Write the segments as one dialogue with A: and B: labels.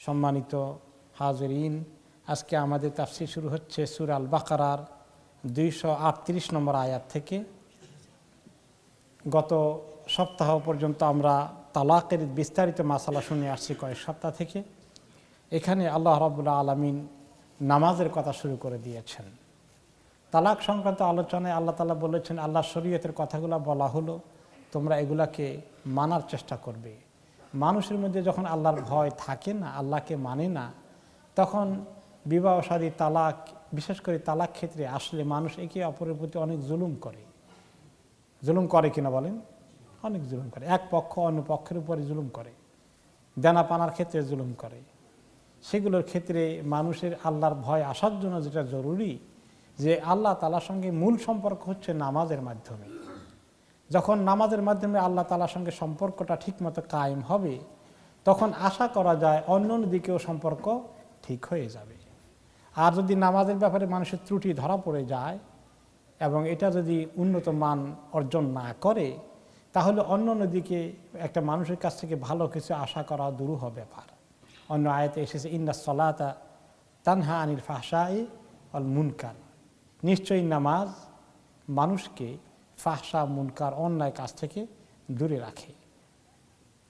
A: সম্মানিত হাজরিন, আজকে আমাদের তাফসির শুরু হচ্ছে সুর আল বাকারার দুইশো আটত্রিশ নম্বর আয়াত থেকে। গত সপ্তাহ পর্যন্ত আমরা তালাকের বিস্তারিত মাসালা শুনে আসছি কয়েক সপ্তাহ থেকে। এখানে আল্লাহ রবুল্লা আলমিন নামাজের কথা শুরু করে দিয়েছেন। তালাক সংক্রান্ত আলোচনায় আল্লাহ তালা বলেছেন আল্লাহ শরীয়তের কথাগুলো বলা হলো, তোমরা এগুলাকে মানার চেষ্টা করবে। মানুষের মধ্যে যখন আল্লাহর ভয় থাকে না, আল্লাহকে মানে না, তখন বিবাহ তালাক, বিশেষ করে তালাক ক্ষেত্রে আসলে মানুষ একে অপরের প্রতি অনেক জুলুম করে। জুলুম করে কিনা বলেন? অনেক জুলুম করে। এক পক্ষ অন্য পক্ষের উপরে জুলুম করে। দেনা পানার ক্ষেত্রে জুলুম করে। সেগুলোর ক্ষেত্রে মানুষের আল্লাহর ভয় আসার জন্য যেটা জরুরি, যে আল্লাহ তালার সঙ্গে মূল সম্পর্ক হচ্ছে নামাজের মাধ্যমে। যখন নামাজের মাধ্যমে আল্লাহ তালার সঙ্গে সম্পর্কটা ঠিকমতো কায়েম হবে, তখন আশা করা যায় অন্য দিকেও সম্পর্ক ঠিক হয়ে যাবে। আর যদি নামাজের ব্যাপারে মানুষের ত্রুটি ধরা পড়ে যায় এবং এটা যদি উন্নত মান অর্জন না করে, তাহলে অন্য দিকে একটা মানুষের কাছ থেকে ভালো কিছু আশা করা দুরূহ ব্যাপার। অন্য আয়তে এসেছে, ইন্না সলাতা তানহা আনিল ফাহসাই অল মুনকান নিশ্চয়ই নামাজ মানুষকে ফাহসা মুনকার, অন্যায় কাজ থেকে দূরে রাখে।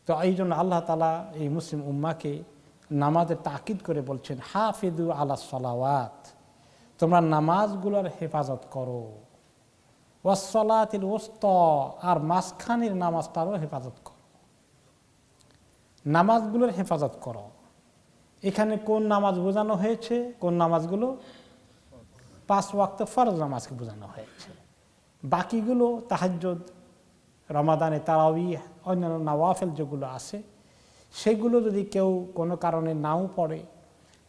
A: তো এই জন্য আল্লাহ তালা এই মুসলিম উম্মাকে নামাজের তাকিদ করে বলছেন হাফিদু আলা সলাওয়াত, তোমরা নামাজগুলোর হেফাজত করো। ওয়াসলাতিল ওস্ত আর মাঝখানের নামাজটারও হেফাজত করো। নামাজগুলোর হেফাজত করো। এখানে কোন নামাজ বোঝানো হয়েছে? কোন নামাজগুলো? পাঁচ ওয়াক্ত ফরজ নামাজকে বোঝানো হয়েছে। বাকিগুলো তাহাজ্জুদ, রমাদানে তারাবি অন্যান্য নওয়াফেল যেগুলো আছে, সেগুলো যদি কেউ কোনো কারণে নাও পড়ে,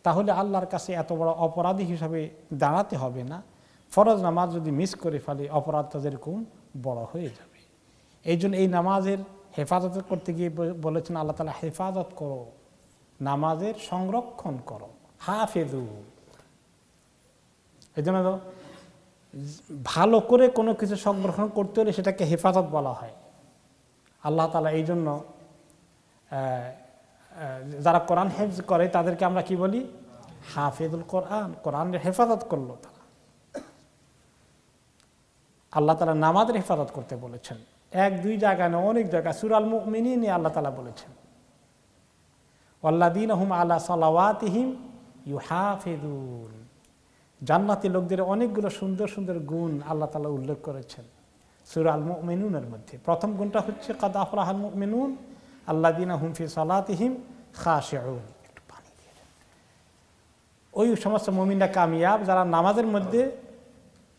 A: তাহলে আল্লাহর কাছে এত বড় অপরাধী হিসাবে দাঁড়াতে হবে না। ফরজ নামাজ যদি মিস করে ফেলে অপরাধটা যেরকম বড় হয়ে যাবে। এই এই নামাজের হেফাজত করতে গিয়ে বলেছেন আল্লাহ তালা, হেফাজত করো, নামাজের সংরক্ষণ করো হাফেদু এই জন্য ভালো করে কোনো কিছু সংরক্ষণ করতে হলে সেটাকে হেফাজত বলা হয়। আল্লাহ তালা এই জন্য যারা কোরআন হেফজ করে তাদেরকে আমরা কি বলি? হাফেদুল কোরআন, কোরআনের হেফাজত করল তারা। আল্লাহ তালা নামাজের হেফাজত করতে বলেছেন। এক, দুই জায়গায় না, অনেক জায়গায় সুরাল মিনি নিয়ে আল্লাহ তালা বলেছেন। আল্লাদিন হুম আল্লাহ সালাওয়াতিহিম ইউ হাফেদুল জান্নাতি লোকদের অনেকগুলো সুন্দর সুন্দর গুণ আল্লাহ তালা উল্লেখ করেছেন। সুর আল মেনুনের মধ্যে। প্রথম গুণটা হচ্ছে কাদাফর আল মেনুন আল্লাহ দিন হুমফি সালাতিহিম খাশেউন। একটু পানি দিয়ে ওই সমস্ত মমিনা কামিয়াব যারা নামাজের মধ্যে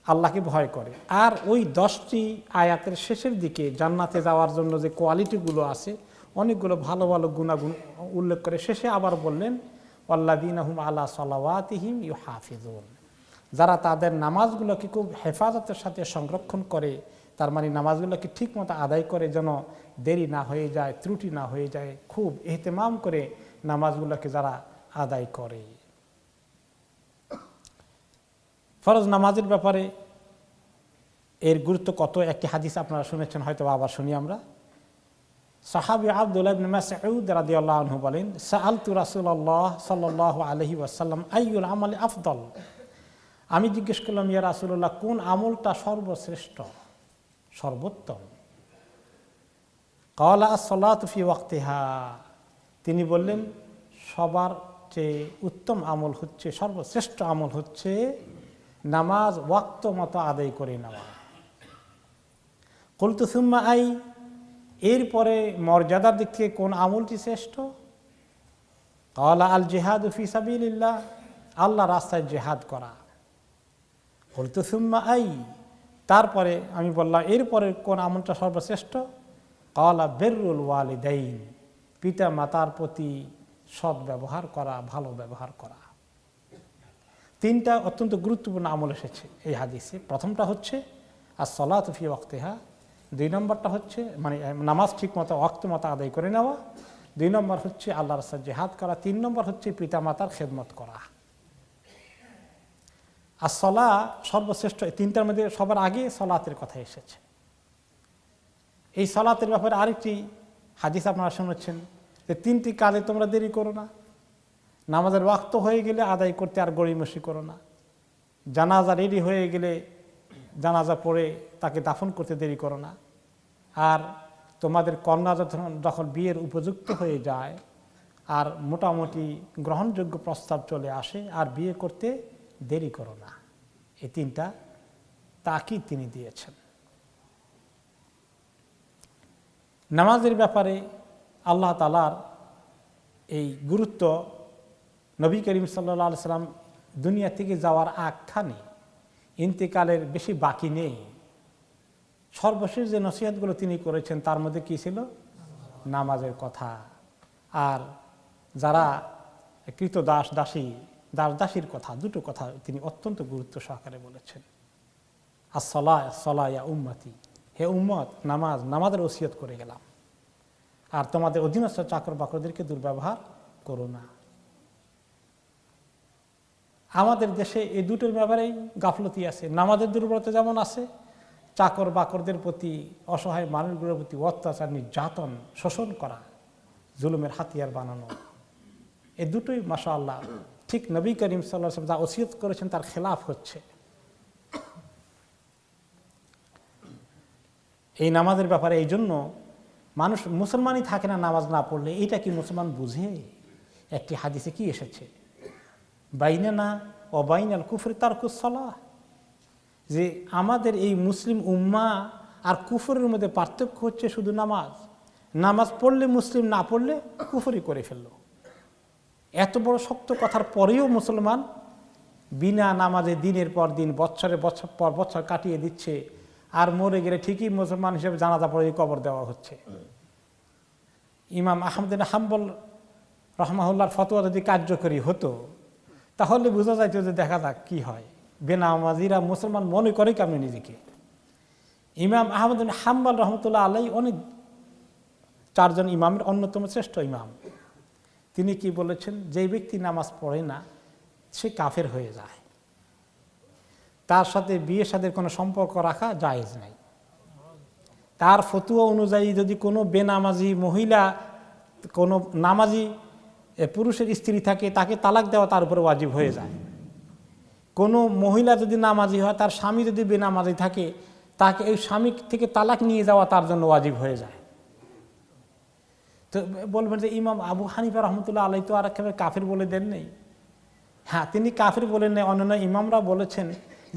A: আল্লাহকে ভয় করে। আর ওই দশটি আয়াতের শেষের দিকে জান্নাতে যাওয়ার জন্য যে কোয়ালিটিগুলো আছে, অনেকগুলো ভালো ভালো গুণাগুণ উল্লেখ করে শেষে আবার বললেন আল্লাদিন আহম আল্লাহ সালাওয়াতিহিম ইউ হাফিজুন যারা তাদের নামাজগুলোকে খুব হেফাজতের সাথে সংরক্ষণ করে, তার মানে নামাজগুলোকে ঠিক মতো আদায় করে যেন দেরি না হয়ে যায়, ত্রুটি না হয়ে যায়, খুব এহতেমাম করে নামাজগুলোকে যারা আদায় করে। ফরজ নামাজের ব্যাপারে এর গুরুত্ব কত? একটি হাদিস আপনারা শুনেছেন, হয়তো আবার শুনি আমরা। সাহাবি আবদুল্লাহ মাসউদ রাদিয়াল্লাহু আনহু বলেন, সাআলতু রাসূলুল্লাহ সাল্লাল্লাহু আলাইহি ওয়াসাল্লাম, আইয়ুল আমালি আফদল? আমি জিজ্ঞেস করলাম, ইয়া রাসূলুল্লাহ, কোন আমলটা সর্বশ্রেষ্ঠ? সর্বোত্তম। কলা সলাত ফি ওয়াক্তিহা। তিনি বললেন, সবার চেয়ে উত্তম আমল হচ্ছে, সর্বশ্রেষ্ঠ আমল হচ্ছে নামাজ, ওয়াক্ত মতো আদায় করে নেওয়া। কলতু সুম্মা আই, এরপরে মর্যাদার দিক থেকে কোন আমলটি শ্রেষ্ঠ? কলা আল জেহাদ ফি সাবিল্লাহ আল্লাহ রাস্তায় জেহাদ করা। কলতু সুম্মা আই। তারপরে আমি বললাম, এরপরে কোন আমলটা সর্বশ্রেষ্ঠ? কলা বেরুল ওয়ালিদাইন। পিতা মাতার প্রতি সৎ ব্যবহার করা, ভালো ব্যবহার করা। তিনটা অত্যন্ত গুরুত্বপূর্ণ আমল এসেছে এই হাদিসে। প্রথমটা হচ্ছে আর সলাত ফি ওয়াক্তেহা। দুই নম্বরটা হচ্ছে মানে নামাজ ঠিক মতো অক্ত মতো আদায় করে নেওয়া। দুই নম্বর হচ্ছে আল্লাহ রাস্তার জেহাদ করা। তিন নম্বর হচ্ছে পিতা মাতার খেদমত করা। আর সলা সর্বশ্রেষ্ঠ তিনটার মধ্যে সবার আগে সলাতের কথা এসেছে। এই সলাতের ব্যাপারে আরেকটি হাদিস আপনারা শুনেছেন যে, তিনটি কাজে তোমরা দেরি করো না। নামাজের ওয়াক্ত হয়ে গেলে আদায় করতে আর গড়িমসি করো না। জানাজা রেডি হয়ে গেলে জানাজা পড়ে তাকে দাফন করতে দেরি করো না। আর তোমাদের কন্যা যখন যখন বিয়ের উপযুক্ত হয়ে যায়, আর মোটামুটি গ্রহণযোগ্য প্রস্তাব চলে আসে, আর বিয়ে করতে দেরি করো না। এই তিনটা তাকিদ তিনি দিয়েছেন। নামাজের ব্যাপারে আল্লাহ তালার এই গুরুত্ব নবী করিম সাল্লা সাল্লাম দুনিয়া থেকে যাওয়ার আগখানে ইন্তেকালের বেশি বাকি নেই। সর্বশেষ যে নসিহতগুলো তিনি করেছেন তার মধ্যে কি ছিল? নামাজের কথা। আর যারা কৃত দাস দাসী দাস দাসীর কথা, দুটো কথা তিনি অত্যন্ত গুরুত্ব সহকারে বলেছেন। আর সলা ইয়া উম্মতি, হে উম্মত, নামাজ, নামাজের ওসিয়ত করে গেলাম। আর তোমাদের অধীনস্থ চাকর বাকরদেরকে দুর্ব্যবহার করো না। আমাদের দেশে এই দুটোর ব্যাপারেই গাফলতি আছে। নামাজের দুর্বলতা যেমন আছে চাকর বাকরদের প্রতি অসহায় মানুষগুলোর প্রতি অত্যাচার, নির্যাতন, শোষণ করা, জুলুমের হাতিয়ার বানানো এই দুটোই মাসা আল্লাহ ঠিক নবী করিম সাল্লাহ যা ওসিয়ত করেছেন তার খেলাফ হচ্ছে। এই নামাজের ব্যাপারে এই জন্য মানুষ মুসলমানই থাকে না নামাজ না পড়লে এটা কি মুসলমান বুঝে? একটি হাদিসে কি এসেছে? বাইনে না অবাইনাল কুফরি তার কুসলাহ যে আমাদের এই মুসলিম উম্মা আর কুফরের মধ্যে পার্থক্য হচ্ছে শুধু নামাজ। নামাজ পড়লে মুসলিম না পড়লে কুফরি করে ফেলল। এত বড় শক্ত কথার পরেও মুসলমান বিনা নামাজে দিনের পর দিন, বছরে বছর পর বছর কাটিয়ে দিচ্ছে, আর মরে গেলে ঠিকই মুসলমান হিসেবে জানাজা পড়ে কবর দেওয়া হচ্ছে। ইমাম আহমদিন হাম্বল রহমাহুল্লার ফতোয়া যদি কার্যকরী হতো, তাহলে বোঝা যাইত যে দেখা যাক কি হয়। বেনামাজিরা মুসলমান মনে করে কেমন নিজেকে? ইমাম আহমদ হাম্বাল রহমতুল্লাহ আলাই অনেক চারজন ইমামের অন্যতম শ্রেষ্ঠ ইমাম। তিনি কি বলেছেন? যে ব্যক্তি নামাজ পড়ে না, সে কাফের হয়ে যায়। তার সাথে বিয়ের সাথে কোনো সম্পর্ক রাখা জায়েজ নাই। তার ফতুয়া অনুযায়ী যদি কোনো বেনামাজি মহিলা, কোনো নামাজি পুরুষের স্ত্রী থাকে, তাকে তালাক দেওয়া তার উপরে ওয়াজিব হয়ে যায়। কোনো মহিলা যদি নামাজি হয়, তার স্বামী যদি বেনামাজি থাকে, তাকে এই স্বামী থেকে তালাক নিয়ে যাওয়া তার জন্য ওয়াজিব হয়ে যায়। তো বলবেন যে ইমাম আবু হানিফা রহমতুল্লাহ আলাই তো আর একেবারে কাফির বলে দেন নেই। হ্যাঁ তিনি কাফির বলেন নেই অন্যান্য ইমামরা বলেছেন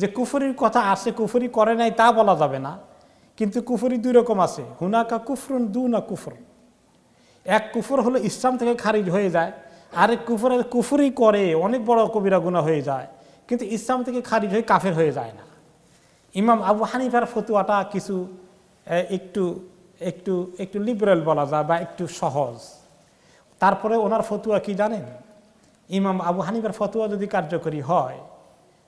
A: যে কুফরির কথা আসে, কুফুরি করে নাই তা বলা যাবে না। কিন্তু কুফুরি দুই রকম আছে, হুনাকা কুফরুন দু না কুফর। এক কুফর হলো ইসলাম থেকে খারিজ হয়ে যায়, আরেক কুফর কুফরি করে অনেক বড় কবিরা গুণা হয়ে যায়, কিন্তু ইসলাম থেকে খারিজ হয়ে কাফের হয়ে যায় না। ইমাম আবু হানিফার ফতুয়াটা কিছু একটু একটু একটু লিবারেল বলা যায় বা একটু সহজ। তারপরে ওনার ফতুয়া কি জানেন? ইমাম আবু হানিফার ফতুয়া যদি কার্যকরী হয়,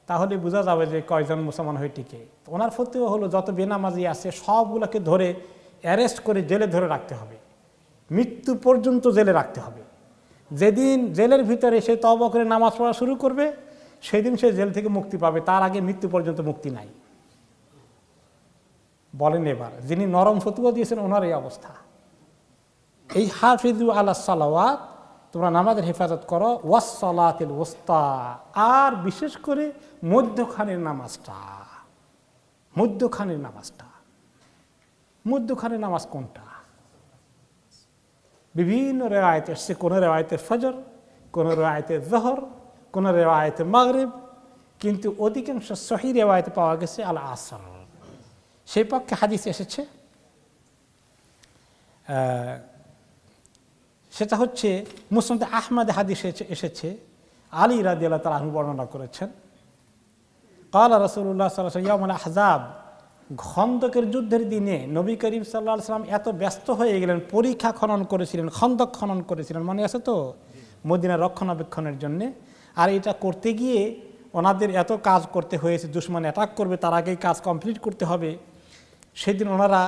A: তাহলে বোঝা যাবে যে কয়জন মুসলমান হয়ে টিকে। ওনার ফতুয়া হলো যত বেনামাজি আছে, সবগুলোকে ধরে অ্যারেস্ট করে জেলে ধরে রাখতে হবে। মৃত্যু পর্যন্ত জেলে রাখতে হবে। যেদিন জেলের ভিতরে সে তব করে নামাজ পড়া শুরু করবে, সেদিন সে জেল থেকে মুক্তি পাবে। তার আগে মৃত্যু পর্যন্ত মুক্তি নাই। বলেন এবার, যিনি নরম ফতুয়া দিয়েছেন ওনার এই অবস্থা। এই হাফিজু আল্লাহ সালাওয়াত, তোমরা নামাজের হেফাজত করো ওয়াসালাতিল ওস্তা আর বিশেষ করে মধ্যখানের নামাজটা। মধ্যখানের নামাজটা। মধ্যখানের নামাজ কোনটা? বিভিন্ন রেওয়ায়তে এসছে। কোনো রেওয়ায়তে ফজর, কোনো রেওয়ায়তে জহর, কোনো রেওয়ায়তে মাগরিব, কিন্তু অধিকাংশ সহি রেওয়ায়তে পাওয়া গেছে আল আসর সেই পক্ষে হাদিস এসেছে। সেটা হচ্ছে মুসলিম আহমদ হাদিস এসেছে। আলী রাজি আল্লাহ তালা বর্ণনা করেছেন। কালা রসুল্লাহ সাল্লাম আহজাব, খন্দকের যুদ্ধের দিনে নবী করিম সাল্লাহ সাল্লাম এত ব্যস্ত হয়ে গেলেন, পরীক্ষা খনন করেছিলেন, খন্দক খনন করেছিলেন, মনে আছে তো? মদিনা রক্ষণাবেক্ষণের জন্যে। আর এটা করতে গিয়ে ওনাদের এত কাজ করতে হয়েছে, দুশ্মন অ্যাটাক করবে, তার আগেই কাজ কমপ্লিট করতে হবে। সেদিন ওনারা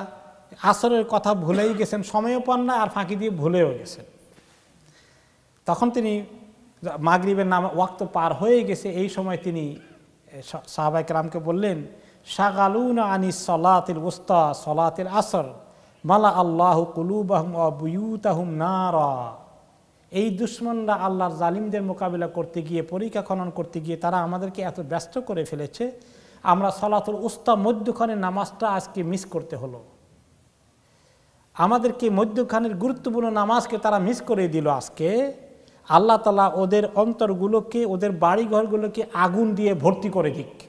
A: আসরের কথা ভুলেই গেছেন, সময়ও পান না আর ফাঁকি দিয়ে ভুলেও গেছেন। তখন তিনি মাগরিবের নাম, ওয়াক্ত পার হয়ে গেছে। এই সময় তিনি সাহাবাইক রামকে বললেন, শাগালুনা আনি সলাতিল উস্তা, সলাতিল আসর, মালা আল্লাহ কুলুবাহম অবুয়ুতাহুম নারা। এই দুশ্মনরা আল্লাহর জালিমদের মোকাবিলা করতে গিয়ে, পরীক্ষা খনন করতে গিয়ে তারা আমাদেরকে এত ব্যস্ত করে ফেলেছে আমরা সলাতুল উস্তা মধ্যখানে নামাজটা আজকে মিস করতে হলো। আমাদেরকে মধ্যখানের গুরুত্বপূর্ণ নামাজকে তারা মিস করে দিল আজকে। আল্লাহ তালা ওদের অন্তরগুলোকে, ওদের বাড়িঘরগুলোকে আগুন দিয়ে ভর্তি করে দিক।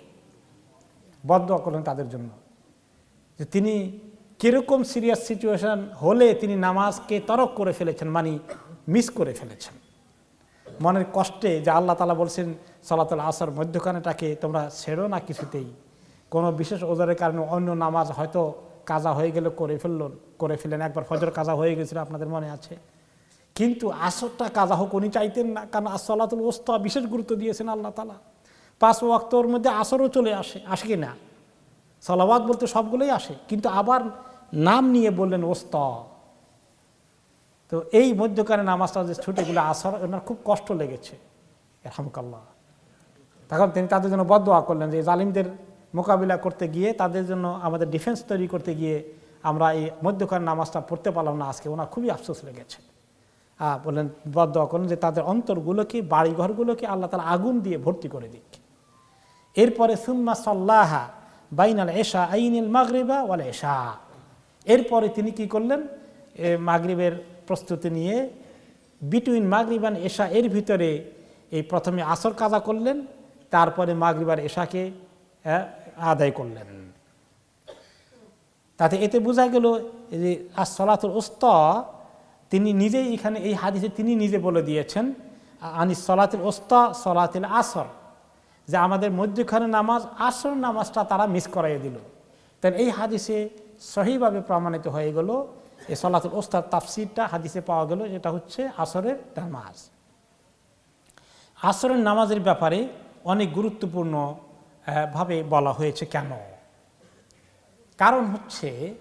A: বদ্ধ করলেন তাদের জন্য। যে তিনি কীরকম সিরিয়াস সিচুয়েশন হলে তিনি নামাজকে তরক করে ফেলেছেন মানে মিস করে ফেলেছেন। মনের কষ্টে যে আল্লাহ তালা বলছেন সালাতুল আসর মধ্যখানেটাকে তোমরা ছেড়ো না কিছুতেই। কোনো বিশেষ ওজারের কারণে অন্য নামাজ হয়তো কাজা হয়ে গেলে করে ফেলল, করে ফেলেন। একবার ফজর কাজা হয়ে গেছিল, আপনাদের মনে আছে? কিন্তু আসরটা কাজা হোক উনি চাইতেন না, কারণ আসলাতুল ওস্তা বিশেষ গুরুত্ব দিয়েছেন আল্লাহ তালা পাঁচ ওয়াক্তর মধ্যে আসরও চলে আসে আসে কি না? সালাবাদ বলতে সবগুলোই আসে, কিন্তু আবার নাম নিয়ে বললেন ওস্ত তো এই মধ্যকারে নামাজটা যে ছুটেগুলো আসর, ওনার খুব কষ্ট লেগেছে। রহমকাল্লাহ তখন তিনি তাদের জন্য বদোয়া করলেন যে জালিমদের মোকাবিলা করতে গিয়ে তাদের জন্য আমাদের ডিফেন্স তৈরি করতে গিয়ে আমরা এই মধ্যকার নামাজটা পড়তে পারলাম না আজকে। ওনার খুবই আফসোস লেগেছে। বললেন বদোয়া করলেন যে তাদের অন্তরগুলোকে, বাড়িঘরগুলোকে আল্লাহ তালা আগুন দিয়ে ভর্তি করে দিক। এরপরে, সুম্মা সাল্লাহা বাইনাল এশা, আইনিল মাগরিবা ওয়াল এশা। এরপরে তিনি কি করলেন? এ মাগরিবের প্রস্তুতি নিয়ে বিটুইন মাগরিবান এশা এর ভিতরে এই প্রথমে আসর কাজা করলেন। তারপরে মাগরিবার এশাকে আদায় করলেন। তাতে এতে বোঝা গেল যে আসলাতুল উস্তা তিনি নিজেই এখানে এই হাদিসে তিনি নিজে বলে দিয়েছেন আনি সলাতুল ওস্তা সলাতুল আসর। যে আমাদের মধ্যখানে নামাজ আসর নামাজটা তারা মিস করাইয়ে দিল। তাই এই হাদিসে সহিভাবে প্রমাণিত হয়ে গেল এই সলাতুল ওস্তার তাফসিরটা হাদিসে পাওয়া গেল যেটা হচ্ছে আসরের নামাজ। আসরের নামাজের ব্যাপারে অনেক গুরুত্বপূর্ণ ভাবে বলা হয়েছে কেন? কারণ হচ্ছে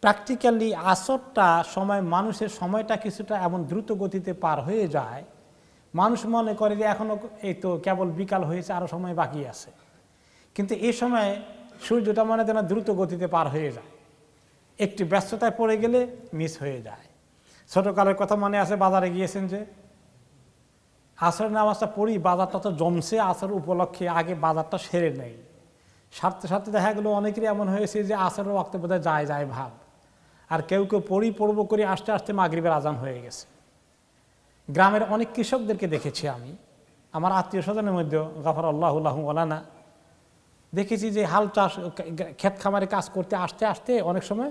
A: প্র্যাকটিক্যালি আসরটা সময়, মানুষের সময়টা কিছুটা এমন দ্রুত গতিতে পার হয়ে যায়। মানুষ মনে করে যে এখনও এই তো কেবল বিকাল হয়েছে আরও সময় বাকি আছে। কিন্তু এই সময় সূর্যটা মনে যেন দ্রুত গতিতে পার হয়ে যায়। একটি ব্যস্ততায় পড়ে গেলে মিস হয়ে যায়। ছোটোকালের কথা মনে আছে, বাজারে গিয়েছেন যে? আসর নামাজটা পড়ি, বাজারটা তো জমছে, আসর উপলক্ষে আগে বাজারটা সেরে নেই। সারতে সারতে দেখা গেলো অনেকেরই এমন হয়েছে যে আসরের ওয়াক্তে বোধহয় যায় যায় ভাব আর কেউ কেউ পড়ি, পড়ব করে, আস্তে আস্তে মাগরিবের আজান হয়ে গেছে। গ্রামের অনেক কৃষকদেরকে দেখেছি আমি। আমার আত্মীয় স্বজনের মধ্যে গাফর আল্লাহ ওলানা দেখেছি যে হাল চাষ, ক্ষেত খামারে কাজ করতে আসতে আসতে অনেক সময়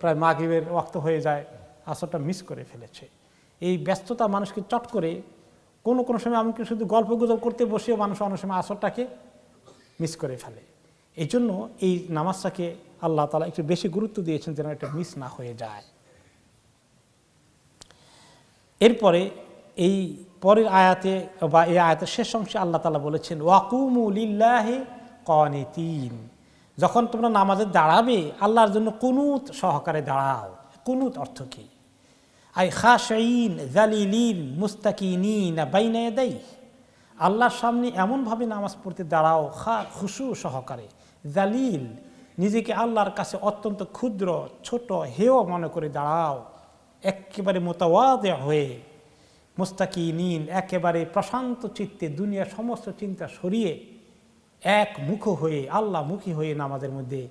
A: প্রায় মাগরিবের ওয়াক্ত হয়ে যায়, আসরটা মিস করে ফেলেছে। এই ব্যস্ততা মানুষকে চট করে কোনো কোনো সময় এমনকি শুধু গল্প গুজব করতে বসেও মানুষ অনেক সময় আসরটাকে মিস করে ফেলে। এই জন্য এই নামাজটাকে আল্লাহ তালা একটু বেশি গুরুত্ব দিয়েছেন যেন এটা মিস না হয়ে যায়। এরপরে এই পরের আয়াতে বা এই আয়াতের শেষ অংশে আল্লাহ তালা বলেছেন ওয়াকুমুলিল্লাহে কনিতিন যখন তোমরা নামাজে দাঁড়াবে, আল্লাহর জন্য কুনুত সহকারে দাঁড়াও। কুনুত অর্থ কী? আই খাশঈন জালিলিন মুস্তাকিনিন বাইনা দেই আল্লাহর সামনে এমনভাবে নামাজ পড়তে দাঁড়াও, খা, খুশু সহকারে। জালিল, নিজেকে আল্লাহর কাছে অত্যন্ত ক্ষুদ্র, ছোট হেয় মনে করে দাঁড়াও। একেবারে মোতাওয়াদে হয়ে মুস্তাকিনিন একেবারে প্রশান্ত চিত্তে দুনিয়ার সমস্ত চিন্তা সরিয়ে এক মুখ হয়ে, আল্লাহ মুখী হয়ে নামাজের মধ্যে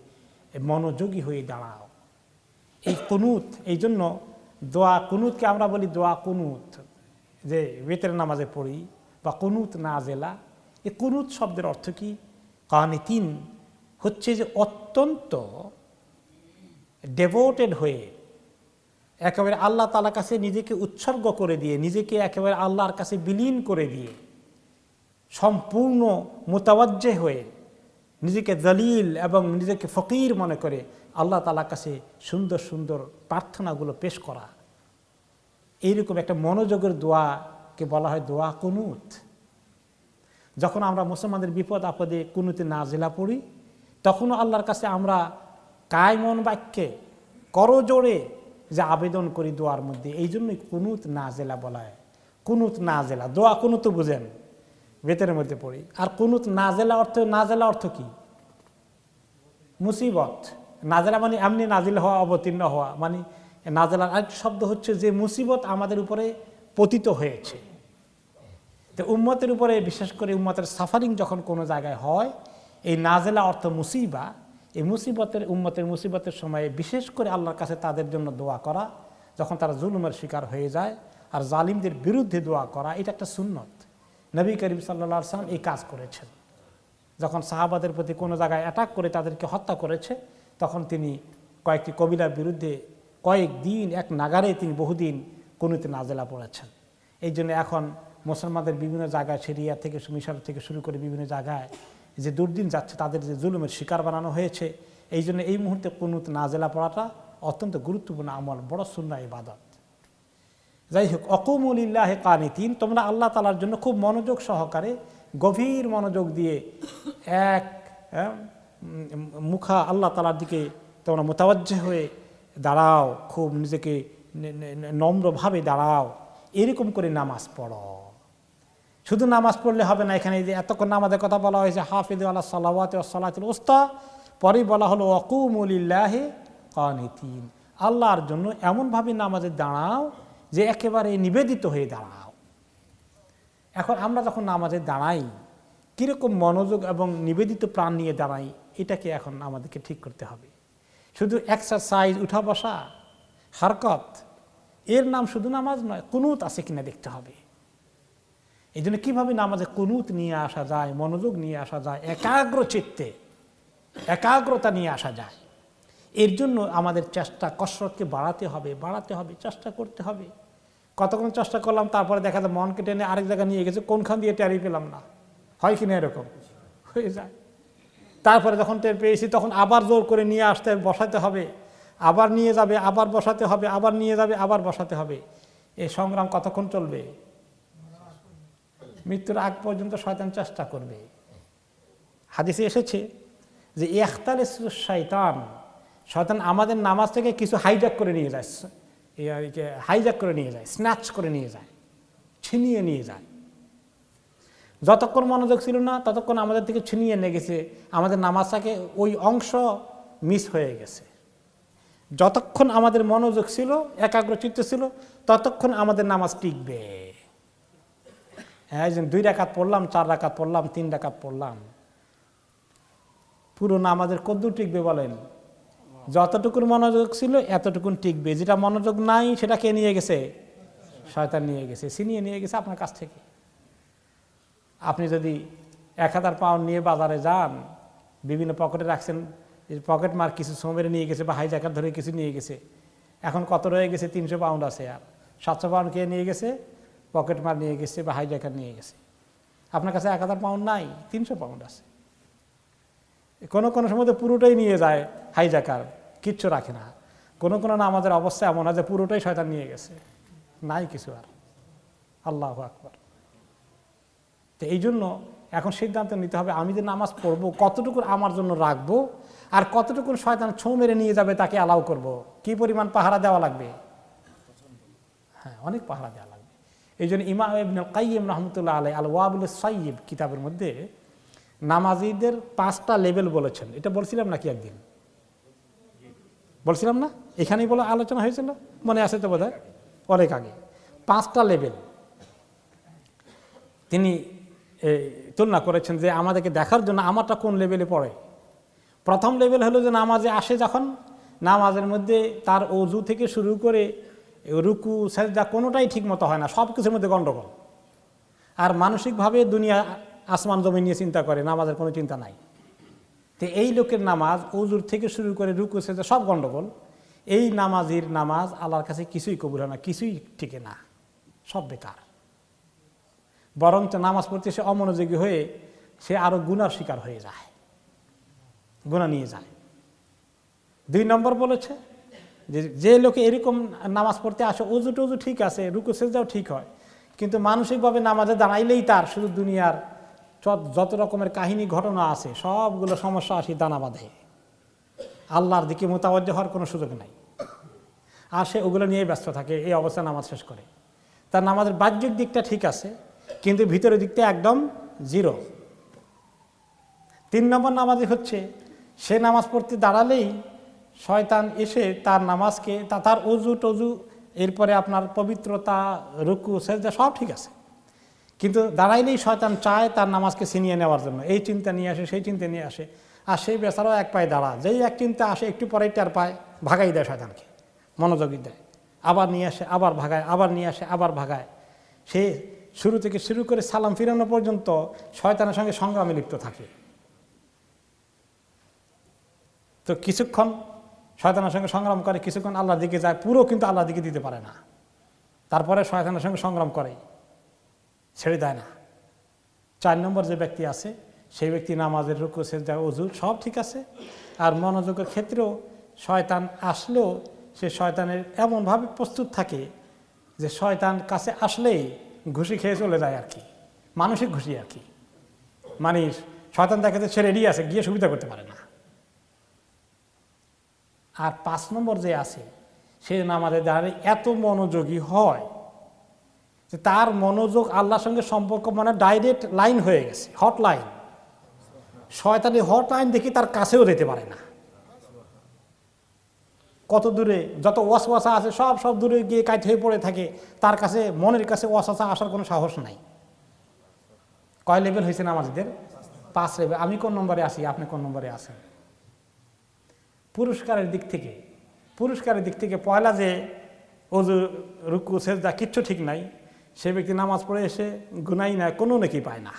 A: মনোযোগী হয়ে দাঁড়াও। এই কুনুত, এই জন্য দোয়া কুনুতকে আমরা বলি দোয়া কুনুত, যে বেতের নামাজে পড়ি বা কুনুত না জেলা। এই কুনুত শব্দের অর্থ কি? কানিতিন হচ্ছে যে অত্যন্ত ডেভোটেড হয়ে, একেবারে আল্লাহ তালার কাছে নিজেকে উৎসর্গ করে দিয়ে, নিজেকে একেবারে আল্লাহর কাছে বিলীন করে দিয়ে, সম্পূর্ণ মোতাবজ্জে হয়ে নিজেকে দলিল এবং নিজেকে ফকির মনে করে আল্লাহ তালার কাছে সুন্দর সুন্দর প্রার্থনাগুলো পেশ করা। এইরকম একটা মনোযোগের দোয়াকে বলা হয় দোয়া কুনুত। যখন আমরা মুসলমানদের বিপদ আপদে কুনুতে নাজেলা পড়ি, তখনও আল্লাহর কাছে আমরা কায় মন বাক্যে করজোড়ে যে আবেদন করি দোয়ার মধ্যে। এই জন্যই কুনুত নাজেলা বলা হয়। কুনুত নাজেলা, দোয়া কুনুত বুঝেন। বেতের মধ্যে পড়ি। আর কুনুত নাজেলা অর্থ নাজেলা অর্থ কি? মুসিবত। নাজেলা মানে এমনি নাজিল হওয়া, অবতীর্ণ হওয়া। মানে নাজেলার আরেক শব্দ হচ্ছে যে মুসিবত আমাদের উপরে পতিত হয়েছে। তো উম্মতের উপরে, বিশেষ করে উম্মতের সাফারিং যখন কোনো জায়গায় হয়, এই নাজেলা অর্থ মুসিবা, এই মুসিবতের, উম্মতের মুসিবতের সময়ে বিশেষ করে আল্লাহর কাছে তাদের জন্য দোয়া করা, যখন তারা জুলুমের শিকার হয়ে যায়, আর জালিমদের বিরুদ্ধে দোয়া করা, এটা একটা সুন্নত। নবী করিম সাল্লা সাল্লাম এই কাজ করেছেন। যখন সাহাবাদের প্রতি কোনো জায়গায় অ্যাটাক করে তাদেরকে হত্যা করেছে, তখন তিনি কয়েকটি কবিলার বিরুদ্ধে কয়েক দিন, এক নাগারে তিনি বহুদিন কোনোতে নাজেলা পড়েছেন। এই জন্য এখন মুসলমানদের বিভিন্ন জায়গায়, সিরিয়া থেকে মিশর থেকে শুরু করে বিভিন্ন জায়গায় যে দুর্দিন যাচ্ছে, তাদের যে জুলুমের শিকার বানানো হয়েছে, এই জন্য এই মুহূর্তে কুনুত নাজেলা পড়াটা অত্যন্ত গুরুত্বপূর্ণ আমল, বড় শূন্য ইবাদত। যাই হোক অকুমুলিল্লাহে কানিতিন, তোমরা আল্লাহ তালার জন্য খুব মনোযোগ সহকারে, গভীর মনোযোগ দিয়ে এক মুখা আল্লাহ তালার দিকে তোমরা মোতাবজ্জে হয়ে দাঁড়াও, খুব নিজেকে নম্রভাবে দাঁড়াও, এরকম করে নামাজ পড়ো। শুধু নামাজ পড়লে হবে না, এখানে যে এতক্ষণ নামাজের কথা বলা হয়েছে হাফিদ আল্লাহ সাল্লাওয়াত সাল্লাতুল ওস্তা পরেই বলা হলো অকুমুলিল্লাহে কানিতিন। আল্লাহর জন্য এমনভাবে নামাজে দাঁড়াও যে একেবারে নিবেদিত হয়ে দাঁড়াও। এখন আমরা যখন নামাজে দাঁড়াই, কীরকম মনোযোগ এবং নিবেদিত প্রাণ নিয়ে দাঁড়াই, এটাকে এখন আমাদেরকে ঠিক করতে হবে। শুধু এক্সারসাইজ উঠা বসা, হারকত, এর নাম শুধু নামাজ নয়, কুনুত আছে কিনা দেখতে হবে। এই জন্য কীভাবে নামাজে কুনুত নিয়ে আসা যায়, মনোযোগ নিয়ে আসা যায় একাগ্র চিত্তে একাগ্রতা নিয়ে আসা যায়। এর জন্য আমাদের চেষ্টা, কসরতকে বাড়াতে হবে বাড়াতে হবে, চেষ্টা করতে হবে। কতক্ষণ চেষ্টা করলাম, তারপরে দেখা যায় মনকে টেনে আরেক জায়গায় নিয়ে গেছে, কোনখান দিয়ে টেরি পেলাম না। হয় কিনা এরকম? হয়ে যায়। তারপরে যখন টের পেয়েছি, তখন আবার জোর করে নিয়ে আসতে বসাতে হবে। আবার নিয়ে যাবে, আবার বসাতে হবে, আবার নিয়ে যাবে, আবার বসাতে হবে। এই সংগ্রাম কতক্ষণ চলবে? মৃত্যুর আগ পর্যন্ত শয়তান চেষ্টা করবে। হাদিসে এসেছে যে একতালে শয়তান শয়তান আমাদের নামাজ থেকে কিছু হাইজ্যাক করে নিয়ে যায় হাইজ্যাক করে নিয়ে যায় স্ন্যাচ করে নিয়ে যায়, ছিনিয়ে নিয়ে যায়। যতক্ষণ মনোযোগ ছিল না, ততক্ষণ আমাদের থেকে ছিনিয়ে নিয়ে গেছে, আমাদের নামাজটাকে ওই অংশ মিস হয়ে গেছে। যতক্ষণ আমাদের মনোযোগ ছিল একাগ্র একাগ্রচিত্ত ছিল, ততক্ষণ আমাদের নামাজ টিকবে। হ্যাঁ দুই রাকাত পড়লাম, চার রাকাত পড়লাম, তিন রাকাত পড়লাম। পুরো নামাজের কদ্দূর টিকবে বলেন। যতটুকুন মনোযোগ ছিল, এতটুকুন টিকবে। যেটা মনোযোগ নাই, সেটা কে নিয়ে গেছে? শয়তান নিয়ে গেছে। ছিনিয়ে নিয়ে গেছে আপনার কাছ থেকে। আপনি যদি এক হাজার পাউন্ড নিয়ে বাজারে যান, বিভিন্ন পকেটে রাখছেন পকেট মার কিছু সোমেরে নিয়ে গেছে বা হাইজাকার ধরে কিছু নিয়ে গেছে। এখন কত রয়ে গেছে? তিনশো পাউন্ড আছে আর। সাতশো পাউন্ড কে নিয়ে গেছে? পকেট মার নিয়ে গেছে বা হাইজাকার নিয়ে গেছে। আপনার কাছে এক হাজার পাউন্ড নাই, তিনশো পাউন্ড আছে। কোনো কোনো সময় তো পুরোটাই নিয়ে যায় হাইজাকার, কিচ্ছু রাখে না। কোনো কোনো না আমাদের অবস্থা এমন যে পুরোটাই শয়তান নিয়ে গেছে। নাই কিছু আর। আল্লাহ আকবর। তো এই জন্য এখন সিদ্ধান্ত নিতে হবে, আমি যে নামাজ পড়ব কতটুকু আমার জন্য রাখব, আর কতটুকু শয়তান ছৌ মেরে নিয়ে যাবে তাকে অ্যালাউ করব। কি পরিমাণ পাহারা দেওয়া লাগবে? হ্যাঁ অনেক পাহারা দেওয়া লাগবে। এই জন্য ইমাম ইবনুল কাইম রহমতুল্লাহ আলাই আল ওয়াবুল সাইব কিতাবের মধ্যে নামাজিদের পাঁচটা লেভেল বলেছেন। এটা বলছিলাম নাকি একদিন? বলছিলাম না? এখানেই বলে আলোচনা হয়েছিল? মনে আছে তো বোধ অনেক আগে। পাঁচটা লেভেল। তিনি তুলনা করেছেন যে আমাদেরকে দেখার জন্য আমারটা কোন লেভেলে পড়ে? প্রথম লেভেল হলো যে নামাজে আসে যখন, নামাজের মধ্যে তার অজু থেকে শুরু করে রুকু, সেজদা কোনোটাই ঠিক মতো হয় না সব কিছুর মধ্যে গণ্ডগোল আর মানসিকভাবে দুনিয়া আসমান জমি নিয়ে চিন্তা করে, নামাজের কোনো চিন্তা নাই। তো এই লোকের নামাজ অজুর থেকে শুরু করে রুকু, সেজদা, সব গণ্ডগোল এই নামাজির নামাজ আল্লাহর কাছে কিছুই কবুল হয় না, কিছুই টিকে না, সব বেকার। বরঞ্চ নামাজ পড়তে সে অমনোযোগী হয়ে সে আরও গুনার শিকার হয়ে যায় গুণা নিয়ে যায়। দুই নম্বর বলেছে যে যে লোকে এরকম নামাজ পড়তে আসে অজু টজু ঠিক আছে, রুকু, সেজদাও ঠিক হয়, কিন্তু মানসিকভাবে নামাজে দাঁড়াইলেই তার শুধু দুনিয়ার যত- রকমের কাহিনী ঘটনা আছে, সবগুলো সমস্যা আসি দানা বাঁধে। আল্লাহর দিকে মোতাবজ্জ হওয়ার কোনো সুযোগ নাই। আর সে ওগুলো নিয়ে ব্যস্ত থাকে, এই অবস্থা নামাজ শেষ করে। তার নামাজের বাহ্যিক দিকটা ঠিক আছে, কিন্তু ভিতরের দিকটা একদম জিরো। তিন নম্বর নামাজই হচ্ছে, সে নামাজ পড়তে দাঁড়ালেই শয়তান এসে তার নামাজকে তার অজু টজু এরপরে আপনার পবিত্রতা, রুকু, সেজদা সব ঠিক আছে। কিন্তু দাঁড়াইলেই শয়তান চায় তার নামাজকে ছিনিয়ে নেওয়ার জন্য। এই চিন্তা নিয়ে আসে, সেই চিন্তা নিয়ে আসে। আর সেই বেচারাও এক পায়ে দাঁড়া যেই এক চিন্তা আসে, একটু পরেই তার পায়, ভাগাই দেয় শয়তানকে, মনোযোগী দেয়। আবার নিয়ে আসে, আবার ভাগায়, আবার নিয়ে আসে, আবার ভাগায়। সে শুরু থেকে শুরু করে সালাম ফিরানো পর্যন্ত শয়তানের সঙ্গে সংগ্রামে লিপ্ত থাকে। তো কিছুক্ষণ শয়তানের সঙ্গে সংগ্রাম করে, কিছুক্ষণ আল্লাহর দিকে যায়, পুরো কিন্তু আল্লাহর দিকে দিতে পারে না। তারপরে শয়তানের সঙ্গে সংগ্রাম করে। ছেড়ে দেয় না। চার নম্বর যে ব্যক্তি আছে, সেই ব্যক্তি নামাজের রুকু, সেজদা অজু সব ঠিক আছে। আর মনোযোগের ক্ষেত্রেও শয়তান আসলেও সে শয়তানের এমনভাবে প্রস্তুত থাকে যে শয়তান কাছে আসলেই ঘুষি খেয়ে চলে যায় আর কি। মানসিক ঘুষি আর কি। মানে শয়তান দেখাতে সে রেডি আছে, গিয়ে সুবিধা করতে পারে না। আর পাঁচ নম্বর যে আছে, সে নামাজে দাঁড়িয়ে এত মনোযোগী হয় যে তার মনোযোগ আল্লাহর সঙ্গে সম্পর্ক মানে ডাইরেক্ট লাইন হয়ে গেছে হট লাইন শয়তানি হট লাইন দেখি তার কাছেও যেতে পারে না। কত দূরে, যত ওয়াসওয়াসা আছে, সব সব দূরে গিয়ে কাইট হয়ে পড়ে থাকে, তার কাছে, মনের কাছে ওয়াসওয়াসা আসার কোনো সাহস নাই। কয় লেভেল হয়েছে নামাজিদের? পাঁচ লেভেল আমি কোন নম্বরে আসি আপনি কোন নম্বরে আছেন? পুরস্কারের দিক থেকে, পুরস্কারের দিক থেকে পয়লা যে ওজু রুকু, সেজদা, কিচ্ছু ঠিক নাই। সে ব্যক্তি নামাজ পড়ে এসে গুনাই না, কোনো নাকি পায় না।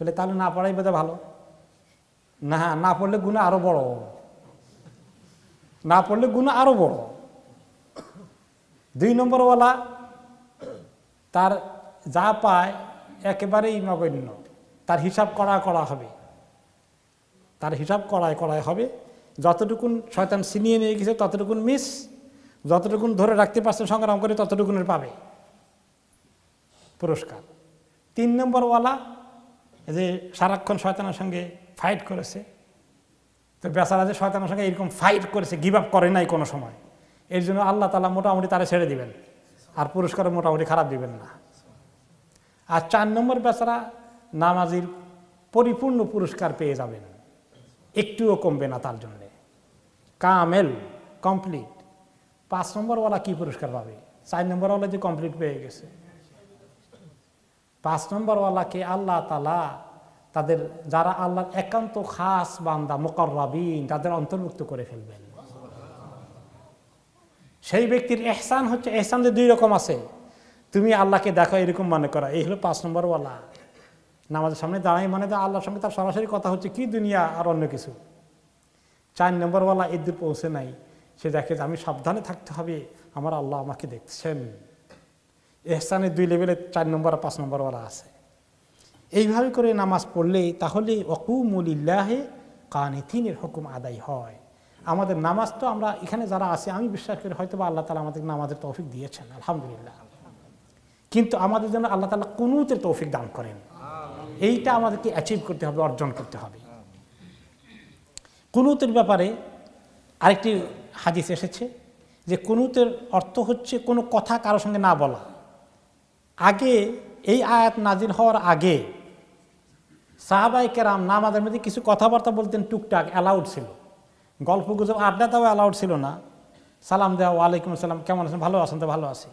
A: বলে তাহলে না পড়াই বোধহয় ভালো। না না পড়লে গুণা আরও বড়। না পড়লে গুণা আরও বড়। দুই নম্বরওয়ালা তার যা পায় একেবারেই নগণ্য। তার হিসাব করা করা হবে। তার হিসাব করায় করায় হবে। যতটুকুন শয়তান ছিনিয়ে নিয়ে গেছে, ততটুকুন মিস যতটুকুন ধরে রাখতে পারছে, সংগ্রাম করে ততটুকুনের পাবে। পুরস্কার। তিন নম্বরওয়ালা যে সারাক্ষণ শয়তানের সঙ্গে ফাইট করেছে, তো বেচারা যে শয়তানের সঙ্গে এরকম ফাইট করেছে গিভ আপ করে নাই কোনো সময়, এর জন্য আল্লাহ তালা মোটামুটি তারা ছেড়ে দিবেন, আর পুরস্কার মোটামুটি খারাপ দিবেন না। আর চার নম্বর বেচারা নামাজির পরিপূর্ণ পুরস্কার পেয়ে যাবেন, একটুও কমবে না তার জন্যে। কামেল কমপ্লিট পাঁচ নম্বরওয়ালা কি পুরস্কার পাবে? চার নম্বরওয়ালা যে কমপ্লিট পেয়ে গেছে। পাঁচ নম্বরওয়ালাকে আল্লাহ তালা তাদের, যারা আল্লাহর একান্ত খাস বান্দা, মোকররাবিন, তাদের অন্তর্ভুক্ত করে ফেলবেন। সেই ব্যক্তির এহসান হচ্ছে, এহসান যে দুই রকম আছে। তুমি আল্লাহকে দেখো এরকম মনে করা, এই হলো পাঁচ নম্বরওয়ালা। নামাজের সামনে দাঁড়াই মানে তো আল্লাহর সঙ্গে তার সরাসরি কথা হচ্ছে, কি দুনিয়া আর অন্য কিছু? চার নম্বরওয়ালা এদের পৌঁছে নাই। সে দেখে যে আমি সাবধানে থাকতে হবে, আমার আল্লাহ আমাকে দেখছেন। এহসানের দুই লেভেলে চার নম্বর আর পাঁচ নম্বরওয়ালা আছে। এইভাবে করে নামাজ পড়লেই তাহলে অকুমুলিল্লাহে কানিতিনের হুকুম আদায় হয়। আমাদের নামাজ তো আমরা এখানে যারা আছে, আমি বিশ্বাস করি হয়তো বা আল্লাহ তালা আমাদের নামাজের তৌফিক দিয়েছেন, আলহামদুলিল্লাহ। কিন্তু আমাদের জন্য আল্লাহ তালা কুনুতের তৌফিক দান করেন। এইটা আমাদেরকে অ্যাচিভ করতে হবে, অর্জন করতে হবে। কুনুতের ব্যাপারে আরেকটি হাদিস এসেছে যে কুনুতের অর্থ হচ্ছে কোনো কথা কারোর সঙ্গে না বলা। আগে এই আয়াত নাজিল হওয়ার আগে সাহাবাই কেরাম নামাজের মধ্যে কিছু কথাবার্তা বলতেন টুকটাক অ্যালাউড ছিল গল্প গুজব আড্ডা দেওয়া অ্যালাউড ছিল না সালাম দেওয়া ওয়ালাইকুম আসসালাম কেমন আছেন ভালো আছেন তো ভালো আছি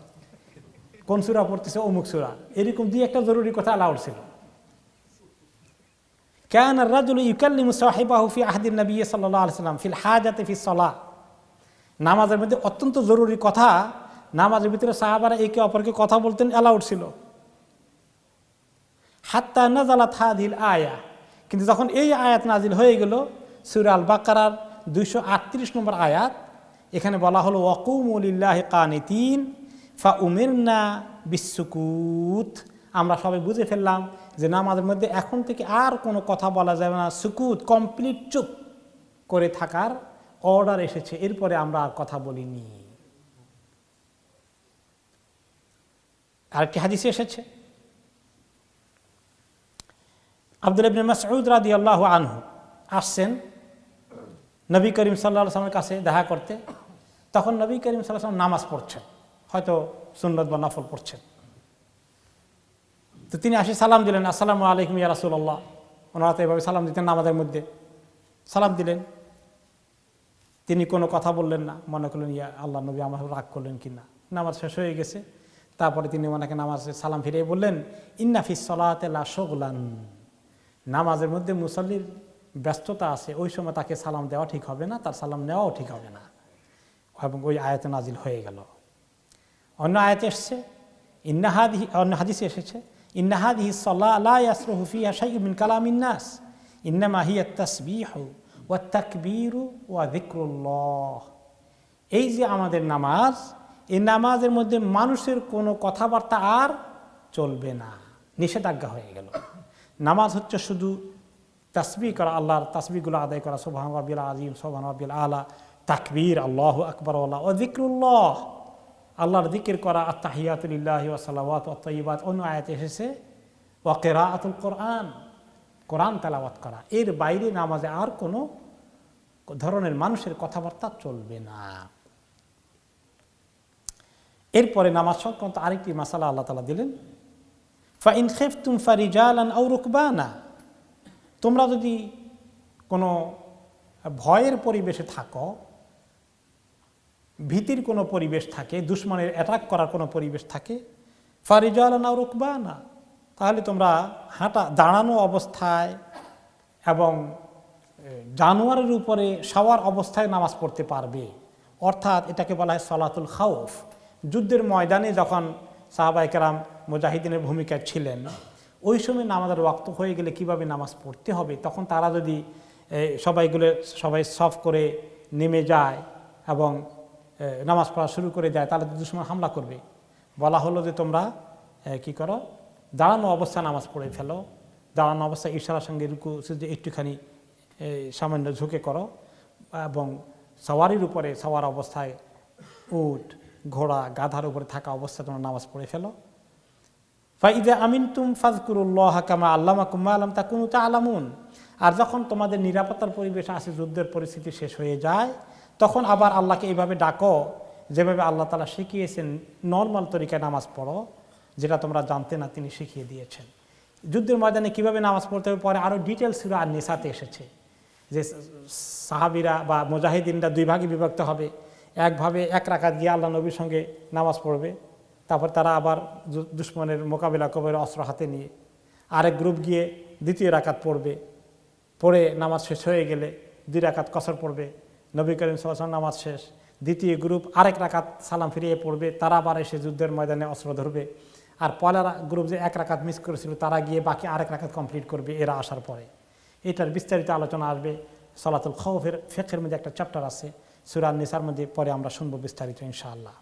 A: কোন সুরা পড়তেছে অমুক সুরা এরকম দিয়ে একটা জরুরি কথা অ্যালাউড ছিল كان الرجل يكلم صاحبه في عهد النبي صلى الله عليه وسلم في الحاجة في الصلاة নামাজের মধ্যে অত্যন্ত জরুরি কথা নামাজের ভিতরে সাহাবারা একে অপরকে কথা বলতেন অ্যালাউড ছিল। হাত্তা নাজালাত হাদিল আয়া। কিন্তু যখন এই আয়াত নাজিল হয়ে গেল সুরাল বাকারার দুইশো আটত্রিশ নম্বর আয়াত, এখানে বলা হলো ওয়াকুমুলিল্লাহ কানিতিন ফা উমিরনা বিশ্বকুত আমরা সবাই বুঝে ফেললাম যে নামাজের মধ্যে এখন থেকে আর কোনো কথা বলা যাবে না। সুকুত, কমপ্লিট, চুপ করে থাকার অর্ডার এসেছে। এরপরে আমরা আর কথা বলিনি। আরেকটি হাদিসে এসেছে। আব্দুল ইবনে মাসউদ রাদিয়াল্লাহু আনহু আসছেন নবী করিম সাল্লাহ আসলামের কাছে দেখা করতে। তখন নবী করিম সাল্লাহ সাল্লাম নামাজ পড়ছেন, হয়তো সুন্নত বা নফল পড়ছেন। তো তিনি আসি সালাম দিলেন, আসসালামু আলাইকুম ইয়া রাসূলুল্লাহ। ওনারা তো এভাবে সালাম দিতেন নামাজের মধ্যে। সালাম দিলেন। তিনি কোনো কথা বললেন না, মনে করলেন, ইয়া আল্লাহ, নবী আমার রাগ করলেন কি না? নামাজ শেষ হয়ে গেছে। তারপরে তিনি ওনাকে নামাজে সালাম ফিরিয়ে বললেন ইন্নাফিস সলাতে লা শোগলান। নামাজের মধ্যে মুসল্লির ব্যস্ততা আছে, ওই সময় তাকে সালাম দেওয়া ঠিক হবে না, তার সালাম নেওয়াও ঠিক হবে না। এবং ওই আয়াতে নাজিল হয়ে গেল। অন্য আয়াতে এসছে ইন্নাহাদি অন্য হাদিসে এসেছে ইন্নাহাদি সল্লাহ আল্লাহ ইয়াসরহু ফিহা শাইউম মিন কালামিন নাস। ইন্নামা হিয়া তাসবিহু ওয়া তাকবীরু ওয়া যিকরুল্লাহ। এই যে আমাদের নামাজ এই নামাজের মধ্যে মানুষের কোনো কথাবার্তা আর চলবে না। নিষেধাজ্ঞা হয়ে গেল। নামাজ হচ্ছে শুধু তাসবি করা, আল্লাহর তাসবিগুলো আদায় করা সোহান রাবিল আজিম সোহান রাবিল আলা, তাকবীর, আল্লাহ আকবর আল্লাহ ও জিক্রুল্লাহ আল্লাহর দিকের করা আত্মাহিয়াতুল্লাহ ওসালাওয়াত অতইবাত অন্য আয়াত এসেছে ওয়াকেরা আতুল কোরআন কোরআন তেলাওয়াত করা। এর বাইরে নামাজে আর কোনো ধরনের মানুষের কথাবার্তা চলবে না। এরপরে নামাজ সংক্রান্ত আরেকটি মাসালা আল্লাহ তালা দিলেন ফা ইন খেফতুম ফারিজালান আও রুকবানা। তোমরা যদি কোনো ভয়ের পরিবেশে থাকো, ভীতির কোনো পরিবেশ থাকে, দুশ্মনের অ্যাটাক করার কোনো পরিবেশ থাকে, ফারিজালান আও রুকবানা। তাহলে তোমরা হাঁটা, দাঁড়ানো অবস্থায় এবং জানোয়ারের উপরে সওয়ার অবস্থায় নামাজ পড়তে পারবে। অর্থাৎ এটাকে বলা হয় সলাতুল খাউফ যুদ্ধের ময়দানে যখন সাহাবাইকেরাম মুজাহিদিনের ভূমিকায় ছিলেন, ওই সময় নামাজের ওয়াক্ত হয়ে গেলে কীভাবে নামাজ পড়তে হবে? তখন তারা যদি সবাইগুলো সবাই সফ করে নেমে যায় এবং নামাজ পড়া শুরু করে দেয়, তাহলে দুশ্মন হামলা করবে। বলা হলো যে তোমরা কি করো? দাঁড়ানো অবস্থায় নামাজ পড়ে ফেলো। দাঁড়ানো অবস্থায় ঈশারার সঙ্গে রুকু যে একটুখানি সামান্য ঝুঁকে করো এবং সওয়ারির উপরে সওয়ার অবস্থায় উট ঘোড়া গাধার উপরে থাকা অবস্থায় তোমরা নামাজ পড়ে ফেলো। ফাইদা আমিন তুম ফাজকুরুল্লাহ কামা আল্লামা কুম্মা আলম তা কোনো আলামুন আর যখন তোমাদের নিরাপত্তার পরিবেশ আসে যুদ্ধের পরিস্থিতি শেষ হয়ে যায়, তখন আবার আল্লাহকে এইভাবে ডাকো, যেভাবে আল্লাহ তালা শিখিয়েছেন, নর্মাল তরিকায় নামাজ পড়ো, যেটা তোমরা জানতে না তিনি শিখিয়ে দিয়েছেন। যুদ্ধের ময়দানে কীভাবে নামাজ পড়তে হবে পরে আরও ডিটেলস ছিল আর নেশাতে এসেছে। যে সাহাবিরা বা মুজাহিদিনরা দুই ভাগে বিভক্ত হবে। একভাবে এক রাখাত গিয়ে আল্লাহ নবীর সঙ্গে নামাজ পড়বে। তারপর তারা আবার দুশ্মনের মোকাবিলা করবে অস্ত্র হাতে নিয়ে আরেক গ্রুপ গিয়ে দ্বিতীয় রাকাত পড়বে। পড়ে নামাজ শেষ হয়ে গেলে দুই রাকাত কসর পড়বে। নবী করিম সাল্লাল্লাহু নামাজ শেষ। দ্বিতীয় গ্রুপ আরেক রাকাত সালাম ফিরিয়ে পড়বে। তারা আবার এসে যুদ্ধের ময়দানে অস্ত্র ধরবে। আর পয়লা গ্রুপ যে এক রাকাত মিস করেছিল, তারা গিয়ে বাকি আরেক রাকাত কমপ্লিট করবে এরা আসার পরে। এটার বিস্তারিত আলোচনা আসবে। সলাতুল খৌফের ফেকের মধ্যে একটা চ্যাপ্টার আছে। সুরান নিসার মধ্যে পরে আমরা শুনব বিস্তারিত ইনশাআল্লাহ।